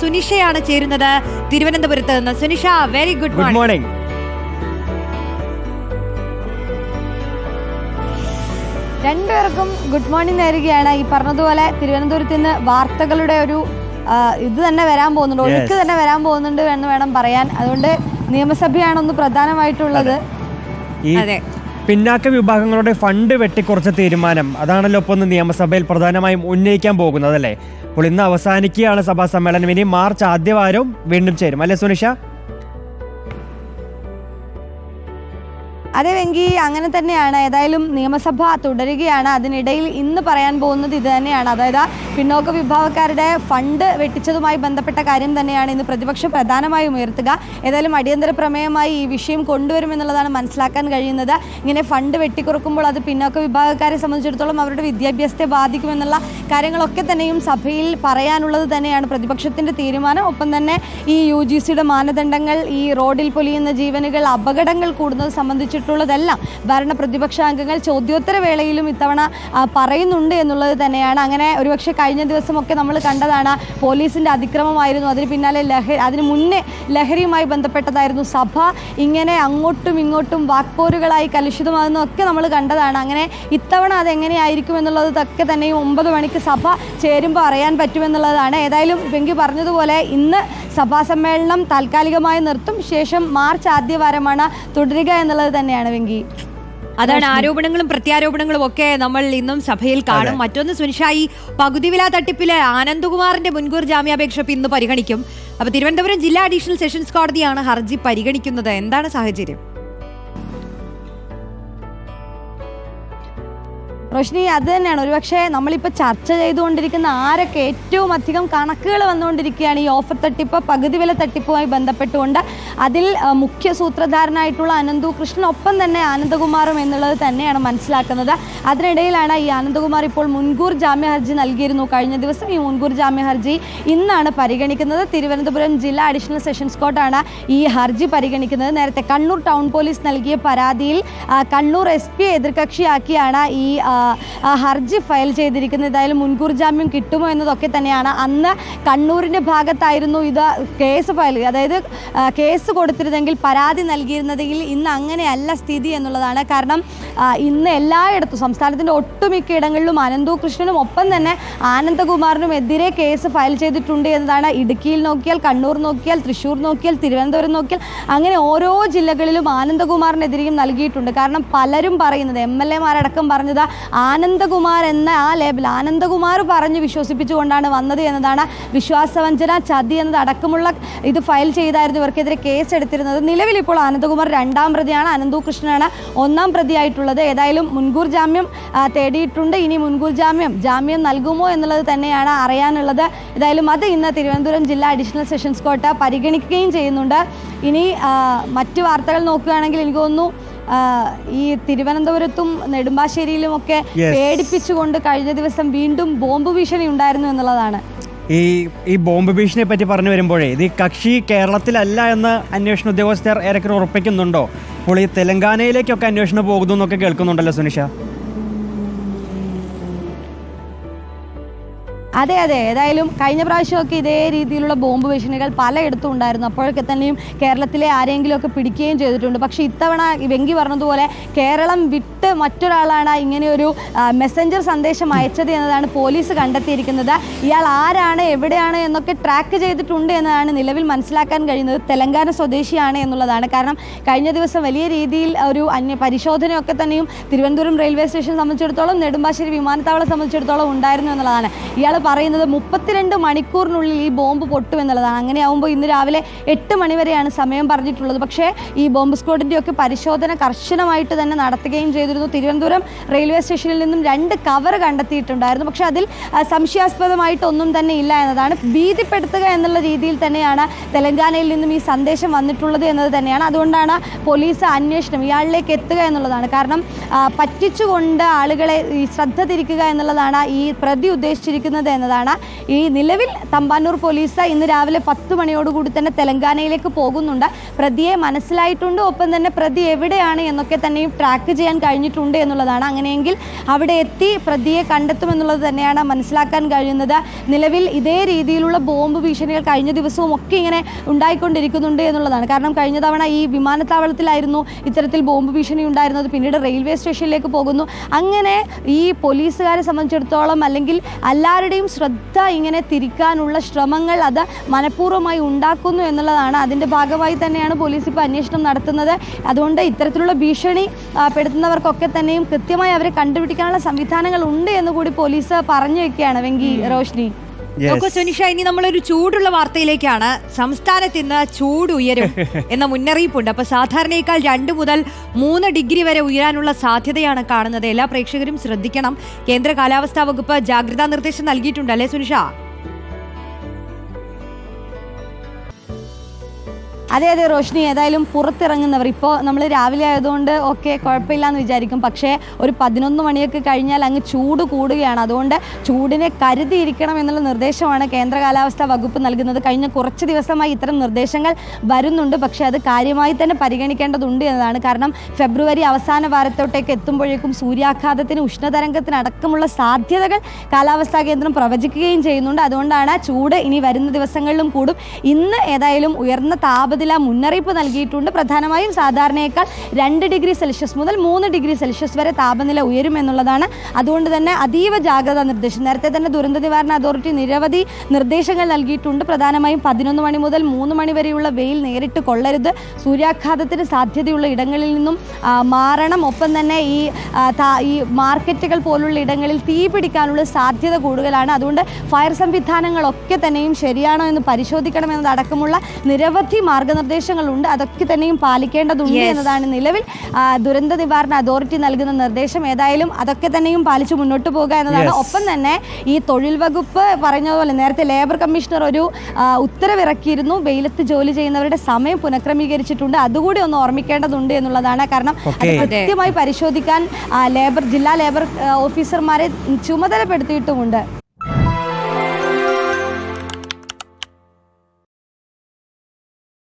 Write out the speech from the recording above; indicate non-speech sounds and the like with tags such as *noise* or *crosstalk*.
സുനിഷയാണ് ചേരുന്നത്. തിരുവനന്തപുരത്ത് നിന്ന്. സുനിഷ വെരി ഗുഡ് മോർണിംഗ് രണ്ടുപേർക്കും ഗുഡ് മോർണിംഗ് നേരുകയാണ്. ഈ പറഞ്ഞതുപോലെ തിരുവനന്തപുരത്ത് നിന്ന് വാർത്തകളുടെ ഒരു ഇത് തന്നെ വരാൻ പോകുന്നുണ്ട്. ഒഴുക്ക് തന്നെ വരാൻ പോകുന്നുണ്ട് എന്ന് വേണം പറയാൻ. അതുകൊണ്ട് നിയമസഭയാണൊന്ന് പ്രധാനമായിട്ടുള്ളത്. അതെ. പിന്നാക്ക വിഭാഗങ്ങളുടെ ഫണ്ട് വെട്ടിക്കുറച്ച തീരുമാനം. അതാണല്ലോ ഇപ്പോൾ നിയമസഭയിൽ പ്രധാനമായും ഉന്നയിക്കാൻ പോകുന്നത് അല്ലേ? അപ്പോൾ ഇന്ന് അവസാനിക്കുകയാണ് സഭാ സമ്മേളനം. ഇനി മാർച്ച് ആദ്യവാരവും വീണ്ടും ചേരും. അല്ലേ സുനിഷ? അതെ വെങ്കി അങ്ങനെ തന്നെയാണ്. ഏതായാലും നിയമസഭ തുടരുകയാണ്. അതിനിടയിൽ ഇന്ന് പറയാൻ പോകുന്നത് ഇത് തന്നെയാണ്. അതായത് പിന്നോക്ക വിഭാഗക്കാരുടെ ഫണ്ട് വെട്ടിച്ചതുമായി ബന്ധപ്പെട്ട കാര്യം തന്നെയാണ് ഇന്ന് പ്രതിപക്ഷം പ്രധാനമായും ഉയർത്തുക. ഏതായാലും അടിയന്തര പ്രമേയമായി ഈ വിഷയം കൊണ്ടുവരുമെന്നുള്ളതാണ് മനസ്സിലാക്കാൻ കഴിയുന്നത്. ഇങ്ങനെ ഫണ്ട് വെട്ടിക്കുറക്കുമ്പോൾ അത് പിന്നോക്ക വിഭാഗക്കാരെ സംബന്ധിച്ചിടത്തോളം അവരുടെ വിദ്യാഭ്യാസത്തെ ബാധിക്കുമെന്നുള്ള കാര്യങ്ങളൊക്കെ തന്നെയും സഭയിൽ പറയാനുള്ളത് തന്നെയാണ് പ്രതിപക്ഷത്തിന്റെ തീരുമാനം. ഒപ്പം തന്നെ ഈ യു ജി സിയുടെ മാനദണ്ഡങ്ങൾ ഈ റോഡിൽ പൊലിയുന്ന ജീവനുകൾ അപകടങ്ങൾ കൂടുന്നത് സംബന്ധിച്ചിട്ടുള്ളതെല്ലാം ഭരണ പ്രതിപക്ഷ അംഗങ്ങൾ ചോദ്യോത്തര വേളയിലും ഇത്തവണ പറയുന്നുണ്ട് എന്നുള്ളത് തന്നെയാണ്. അങ്ങനെ ഒരുപക്ഷെ കഴിഞ്ഞ ദിവസമൊക്കെ നമ്മൾ കണ്ടതാണ് പോലീസിന്റെ അതിക്രമമായിരുന്നു. അതിന് പിന്നാലെ ലഹരി അതിന് മുന്നേ ലഹരിയുമായി ബന്ധപ്പെട്ടതായിരുന്നു സഭ. ഇങ്ങനെ അങ്ങോട്ടും ഇങ്ങോട്ടും വാക്പോരുകളായി കലുഷിതമാകുന്നതൊക്കെ നമ്മൾ കണ്ടതാണ്. അങ്ങനെ ഇത്തവണ അതെങ്ങനെയായിരിക്കും എന്നുള്ളതൊക്കെ തന്നെയും ഒമ്പത് മണിക്ക് സഭ ചേരുമ്പോൾ അറിയാൻ പറ്റുമെന്നുള്ളതാണ്. ഏതായാലും വെങ്കി പറഞ്ഞതുപോലെ ഇന്ന് സഭാ സമ്മേളനം താൽക്കാലികമായി നിർത്തും. ശേഷം മാർച്ച് ആദ്യവാരമാണ് തുടരുക എന്നുള്ളത് തന്നെയാണ് വെങ്കി. അതാണ് ആരോപണങ്ങളും പ്രത്യാരോപണങ്ങളും ഒക്കെ നമ്മൾ ഇന്നും സഭയിൽ കാണും. മറ്റൊന്ന് സുനിഷ ഈ പകുതി വില തട്ടിപ്പിലെ ആനന്ദകുമാറിന്റെ മുൻകൂർ ജാമ്യാപേക്ഷ ഇന്ന് പരിഗണിക്കും. അപ്പൊ തിരുവനന്തപുരം ജില്ലാ അഡീഷണൽ സെഷൻസ് കോടതിയാണ് ഹർജി പരിഗണിക്കുന്നത്. എന്താണ് സാഹചര്യം? റോഷിനി അത് തന്നെയാണ്. ഒരുപക്ഷെ നമ്മളിപ്പോൾ ചർച്ച ചെയ്തുകൊണ്ടിരിക്കുന്ന ആരൊക്കെ ഏറ്റവും അധികം കണക്കുകൾ വന്നുകൊണ്ടിരിക്കുകയാണ് ഈ ഓഫർ തട്ടിപ്പ് പകുതി വില തട്ടിപ്പുമായി ബന്ധപ്പെട്ടുകൊണ്ട്. അതിൽ മുഖ്യ സൂത്രധാരനായിട്ടുള്ള അനന്തു കൃഷ്ണൻ ഒപ്പം തന്നെ ആനന്ദകുമാറും എന്നുള്ളത് തന്നെയാണ് മനസ്സിലാക്കുന്നത്. അതിനിടയിലാണ് ഈ ആനന്ദകുമാർ ഇപ്പോൾ മുൻകൂർ ജാമ്യ ഹർജി നൽകിയിരുന്നു. കഴിഞ്ഞ ദിവസം ഈ മുൻകൂർ ജാമ്യ ഹർജി ഇന്നാണ് പരിഗണിക്കുന്നത്. തിരുവനന്തപുരം ജില്ലാ അഡീഷണൽ സെഷൻസ് കോർട്ടാണ് ഈ ഹർജി പരിഗണിക്കുന്നത്. നേരത്തെ കണ്ണൂർ ടൗൺ പോലീസ് നൽകിയ പരാതിയിൽ കണ്ണൂർ എസ് പിയെ എതിർകക്ഷിയാക്കിയാണ് ഈ ഹർജി ഫയൽ ചെയ്തിരിക്കുന്നത് ഏതായാലും മുൻകൂർ ജാമ്യം കിട്ടുമോ എന്നതൊക്കെ തന്നെയാണ്. അന്ന് കണ്ണൂരിന്റെ ഭാഗത്തായിരുന്നു ഇത് കേസ് ഫയൽ. അതായത് കേസ് കൊടുത്തിരുന്നെങ്കിൽ പരാതി നൽകിയിരുന്നതെങ്കിൽ ഇന്ന് അങ്ങനെയല്ല സ്ഥിതി എന്നുള്ളതാണ്. കാരണം ഇന്ന് എല്ലായിടത്തും സംസ്ഥാനത്തിന്റെ ഒട്ടുമിക്ക ഇടങ്ങളിലും അനന്തു കൃഷ്ണനും ഒപ്പം തന്നെ ആനന്ദകുമാറിനും എതിരെ കേസ് ഫയൽ ചെയ്തിട്ടുണ്ട് എന്നതാണ്. ഇടുക്കിയിൽ നോക്കിയാൽ കണ്ണൂർ നോക്കിയാൽ തൃശ്ശൂർ നോക്കിയാൽ തിരുവനന്തപുരം നോക്കിയാൽ അങ്ങനെ ഓരോ ജില്ലകളിലും ആനന്ദകുമാറിനെതിരെയും നൽകിയിട്ടുണ്ട്. കാരണം പലരും പറയുന്നത് എം എൽ എമാരടക്കം പറഞ്ഞത് ആനന്ദകുമാർ എന്ന ആ ലേബിൾ ആനന്ദകുമാർ പറഞ്ഞ് വിശ്വസിപ്പിച്ചുകൊണ്ടാണ് വന്നത് എന്നതാണ് വിശ്വാസവഞ്ചന. ചതി എന്നത് അടക്കമുള്ള ഇത് ഫയൽ ചെയ്തായിരുന്നു. ഇവർക്കെതിരെ കേസ് എടുത്തിരുന്നത് നിലവിൽ ഇപ്പോൾ ആനന്ദകുമാർ രണ്ടാം പ്രതിയാണ്. അനന്തു കൃഷ്ണനാണ് ഒന്നാം പ്രതിയായിട്ടുള്ളത്. ഏതായാലും മുൻകൂർ ജാമ്യം തേടിയിട്ടുണ്ട്. ഇനി മുൻകൂർ ജാമ്യം ജാമ്യം നൽകുമോ എന്നുള്ളത് തന്നെയാണ് അറിയാനുള്ളത്. ഏതായാലും അത് ഇന്ന് തിരുവനന്തപുരം ജില്ലാ അഡീഷണൽ സെഷൻസ് കോർട്ട് പരിഗണിക്കുകയും ചെയ്യുന്നുണ്ട്. ഇനി മറ്റ് വാർത്തകൾ നോക്കുകയാണെങ്കിൽ എനിക്ക് തോന്നുന്നു ഈ തിരുവനന്തപുരത്തും നെടുമ്പാശ്ശേരിയിലും ഒക്കെ പേടിപ്പിച്ചുകൊണ്ട് കഴിഞ്ഞ ദിവസം വീണ്ടും ബോംബ് ഭീഷണി ഉണ്ടായിരുന്നു എന്നുള്ളതാണ്. ഈ ഈ ബോംബ് ഭീഷണിയെ പറ്റി പറഞ്ഞു വരുമ്പോഴേ ഇത് ഈ കക്ഷി കേരളത്തിലല്ല എന്ന് അന്വേഷണ ഉദ്യോഗസ്ഥർ ഏറെക്കുറെ ഉറപ്പിക്കുന്നുണ്ടോ? അപ്പോൾ ഈ തെലങ്കാനയിലേക്കൊക്കെ അന്വേഷണം പോകുന്നു എന്നൊക്കെ കേൾക്കുന്നുണ്ടല്ലോ സുനിഷ. അതെ അതെ. ഏതായാലും കഴിഞ്ഞ പ്രാവശ്യമൊക്കെ ഇതേ രീതിയിലുള്ള ബോംബ് ഭീഷണികൾ പലയിടത്തും ഉണ്ടായിരുന്നു അപ്പോഴൊക്കെ തന്നെയും കേരളത്തിലെ ആരെങ്കിലുമൊക്കെ പിടിക്കുകയും ചെയ്തിട്ടുണ്ട്. പക്ഷേ ഇത്തവണ വെങ്കി പറഞ്ഞതുപോലെ കേരളം വിട്ട് മറ്റൊരാളാണ് ഇങ്ങനെയൊരു മെസ്സഞ്ചർ സന്ദേശം അയച്ചത് എന്നതാണ് പോലീസ് കണ്ടെത്തിയിരിക്കുന്നത്. ഇയാൾ ആരാണ് എവിടെയാണ് എന്നൊക്കെ ട്രാക്ക് ചെയ്തിട്ടുണ്ട് എന്നതാണ് നിലവിൽ മനസ്സിലാക്കാൻ കഴിയുന്നത്. തെലങ്കാന സ്വദേശിയാണ് എന്നുള്ളതാണ്. കാരണം കഴിഞ്ഞ ദിവസം വലിയ രീതിയിൽ ഒരു അന്യ പരിശോധനയൊക്കെ തന്നെയും തിരുവനന്തപുരം റെയിൽവേ സ്റ്റേഷൻ സംബന്ധിച്ചിടത്തോളം നെടുമ്പാശ്ശേരി വിമാനത്താവളം സംബന്ധിച്ചിടത്തോളം ഉണ്ടായിരുന്നു എന്നുള്ളതാണ്. ഇയാൾ പറയുന്നത് മുപ്പത്തിരണ്ട് മണിക്കൂറിനുള്ളിൽ ഈ ബോംബ് പൊട്ടും എന്നുള്ളതാണ്. അങ്ങനെയാവുമ്പോൾ ഇന്ന് രാവിലെ എട്ട് മണിവരെയാണ് സമയം പറഞ്ഞിട്ടുള്ളത്. പക്ഷേ ഈ ബോംബ് സ്ക്വാഡിന്റെ ഒക്കെ പരിശോധന കർശനമായിട്ട് തന്നെ നടത്തുകയും ചെയ്തിരുന്നു. തിരുവനന്തപുരം റെയിൽവേ സ്റ്റേഷനിൽ നിന്നും രണ്ട് കവർ കണ്ടെത്തിയിട്ടുണ്ടായിരുന്നു. പക്ഷേ അതിൽ സംശയാസ്പദമായിട്ടൊന്നും തന്നെ ഇല്ല എന്നതാണ്. ഭീതിപ്പെടുത്തുക എന്നുള്ള രീതിയിൽ തന്നെയാണ് തെലങ്കാനയിൽ നിന്നും ഈ സന്ദേശം വന്നിട്ടുള്ളത് എന്നത് തന്നെയാണ്. അതുകൊണ്ടാണ് പോലീസ് അന്വേഷണം ഇയാളിലേക്ക് എത്തുക എന്നുള്ളതാണ്. കാരണം പറ്റിച്ചുകൊണ്ട് ആളുകളെ ശ്രദ്ധ തിരിക്കുക എന്നുള്ളതാണ് ഈ പ്രതി ഉദ്ദേശിച്ചിരിക്കുന്നത് എന്നതാണ്. ഈ നിലവിൽ തമ്പാനൂർ പോലീസ് ഇന്ന് രാവിലെ പത്ത് മണിയോടുകൂടി തന്നെ തെലങ്കാനയിലേക്ക് പോകുന്നുണ്ട്. പ്രതിയെ മനസ്സിലായിട്ടുണ്ട്. ഒപ്പം തന്നെ പ്രതി എവിടെയാണ് എന്നൊക്കെ തന്നെയും ട്രാക്ക് ചെയ്യാൻ കഴിഞ്ഞിട്ടുണ്ട് എന്നുള്ളതാണ്. അങ്ങനെയെങ്കിൽ അവിടെ എത്തി പ്രതിയെ കണ്ടെത്തുമെന്നുള്ളത് തന്നെയാണ് മനസ്സിലാക്കാൻ കഴിയുന്നത്. നിലവിൽ ഇതേ രീതിയിലുള്ള ബോംബ് ഭീഷണികൾ കഴിഞ്ഞ ദിവസവും ഒക്കെ ഇങ്ങനെ ഉണ്ടായിക്കൊണ്ടിരിക്കുന്നുണ്ട് എന്നുള്ളതാണ്. കാരണം കഴിഞ്ഞ തവണ ഈ വിമാനത്താവളത്തിലായിരുന്നു ഇത്തരത്തിൽ ബോംബ് ഭീഷണി ഉണ്ടായിരുന്നത്. പിന്നീട് റെയിൽവേ സ്റ്റേഷനിലേക്ക് പോകുന്നു. അങ്ങനെ ഈ പോലീസുകാരെ സംബന്ധിച്ചിടത്തോളം അല്ലെങ്കിൽ എല്ലാവരുടെയും ശ്രദ്ധ ഇങ്ങനെ തിരിക്കാനുള്ള ശ്രമങ്ങൾ അത് മനഃപൂർവമായി ഉണ്ടാക്കുന്നു എന്നുള്ളതാണ്. അതിന്റെ ഭാഗമായി തന്നെയാണ് പോലീസ് ഇപ്പോൾ അന്വേഷണം നടത്തുന്നത്. അതുകൊണ്ട് ഇത്തരത്തിലുള്ള ഭീഷണി പെടുത്തുന്നവർക്കൊക്കെ തന്നെയും കൃത്യമായി അവരെ കണ്ടുപിടിക്കാനുള്ള സംവിധാനങ്ങൾ ഉണ്ട് എന്ന് കൂടി പോലീസ് പറഞ്ഞു വെക്കുകയാണ് വെങ്കി റോഷ്നി. നോക്കൂ സുനിഷ ഇനി നമ്മളൊരു ചൂടുള്ള വാർത്തയിലേക്കാണ്. സംസ്ഥാനത്ത് ഇന്ന് ചൂട് ഉയരും *laughs* എന്ന മുന്നറിയിപ്പുണ്ട്. അപ്പൊ സാധാരണയേക്കാൾ രണ്ട് മുതൽ മൂന്ന് ഡിഗ്രി വരെ ഉയരാനുള്ള സാധ്യതയാണ് കാണുന്നത്. എല്ലാ പ്രേക്ഷകരും ശ്രദ്ധിക്കണം. കേന്ദ്ര കാലാവസ്ഥാ വകുപ്പ് ജാഗ്രതാ നിർദ്ദേശം നൽകിയിട്ടുണ്ട് അല്ലേ സുനിഷ? അതെ അതെ റോഷ്നി. ഏതായാലും പുറത്തിറങ്ങുന്നവർ ഇപ്പോൾ നമ്മൾ രാവിലെ ആയതുകൊണ്ട് ഓക്കെ കുഴപ്പമില്ല എന്ന് വിചാരിക്കും. പക്ഷേ ഒരു പതിനൊന്ന് മണിയൊക്കെ കഴിഞ്ഞാൽ അങ്ങ് ചൂട് കൂടുകയാണ്. അതുകൊണ്ട് ചൂടിനെ കരുതിയിരിക്കണം എന്നുള്ള നിർദ്ദേശമാണ് കേന്ദ്ര കാലാവസ്ഥാ വകുപ്പ് നൽകുന്നത്. കഴിഞ്ഞ കുറച്ച് ദിവസമായി ഇത്തരം നിർദ്ദേശങ്ങൾ വരുന്നുണ്ട്. പക്ഷേ അത് കാര്യമായി തന്നെ പരിഗണിക്കേണ്ടതുണ്ട് എന്നതാണ്. കാരണം ഫെബ്രുവരി അവസാന വാരത്തോട്ടേക്ക് എത്തുമ്പോഴേക്കും സൂര്യാഘാതത്തിന് ഉഷ്ണതരംഗത്തിനടക്കമുള്ള സാധ്യതകൾ കാലാവസ്ഥാ കേന്ദ്രം പ്രവചിക്കുകയും ചെയ്യുന്നുണ്ട്. അതുകൊണ്ടാണ് ചൂട് ഇനി വരുന്ന ദിവസങ്ങളിലും കൂടും. ഇന്ന് ഏതായാലും ഉയർന്ന താപനില മുന്നറിയിപ്പ് നൽകിയിട്ടുണ്ട്. പ്രധാനമായും സാധാരണയേക്കാൾ രണ്ട് ഡിഗ്രി സെൽഷ്യസ് മുതൽ മൂന്ന് ഡിഗ്രി സെൽഷ്യസ് വരെ താപനില ഉയരുമെന്നുള്ളതാണ് അതുകൊണ്ട് തന്നെ അതീവ ജാഗ്രതാ നിർദ്ദേശം. നേരത്തെ തന്നെ ദുരന്ത നിവാരണ അതോറിറ്റി നിരവധി നിർദ്ദേശങ്ങൾ നൽകിയിട്ടുണ്ട്. പ്രധാനമായും പതിനൊന്ന് മണി മുതൽ മൂന്ന് മണി വരെയുള്ള വെയിൽ നേരിട്ട് കൊള്ളരുത്. സൂര്യാഘാതത്തിന് സാധ്യതയുള്ള ഇടങ്ങളിൽ നിന്നും മാറണം. ഒപ്പം തന്നെ ഈ ഈ മാർക്കറ്റുകൾ പോലുള്ള ഇടങ്ങളിൽ തീ പിടിക്കാനുള്ള സാധ്യത കൂടുതലാണ്. അതുകൊണ്ട് ഫയർ സംവിധാനങ്ങളൊക്കെ തന്നെയും ശരിയാണോ എന്ന് പരിശോധിക്കണം എന്നതടക്കമുള്ള നിരവധി മാർഗനിർദ്ദേശങ്ങളുണ്ട്. അതൊക്കെ തന്നെയും പാലിക്കേണ്ടതുണ്ട് എന്നതാണ് നിലവിൽ ദുരന്ത നിവാരണ അതോറിറ്റി നൽകുന്ന നിർദ്ദേശം. ഏതായാലും അതൊക്കെ തന്നെയും പാലിച്ചു മുന്നോട്ട് പോകുക എന്നതാണ്. ഒപ്പം തന്നെ ഈ തൊഴിൽ വകുപ്പ് പറഞ്ഞതുപോലെ നേരത്തെ ലേബർ കമ്മീഷണർ ഒരു ഉത്തരവിറക്കിയിരുന്നു. വെയിലത്ത് ജോലി ചെയ്യുന്നവരുടെ സമയം പുനഃക്രമീകരിച്ചിട്ടുണ്ട്. അതുകൂടി ഒന്ന് ഓർമ്മിക്കേണ്ടതുണ്ട് എന്നുള്ളതാണ്. കാരണം. കൃത്യമായി പരിശോധിക്കാൻ ലേബർ ജില്ലാ ലേബർ ഓഫീസർമാരെ ചുമതലപ്പെടുത്തിയിട്ടുമുണ്ട്.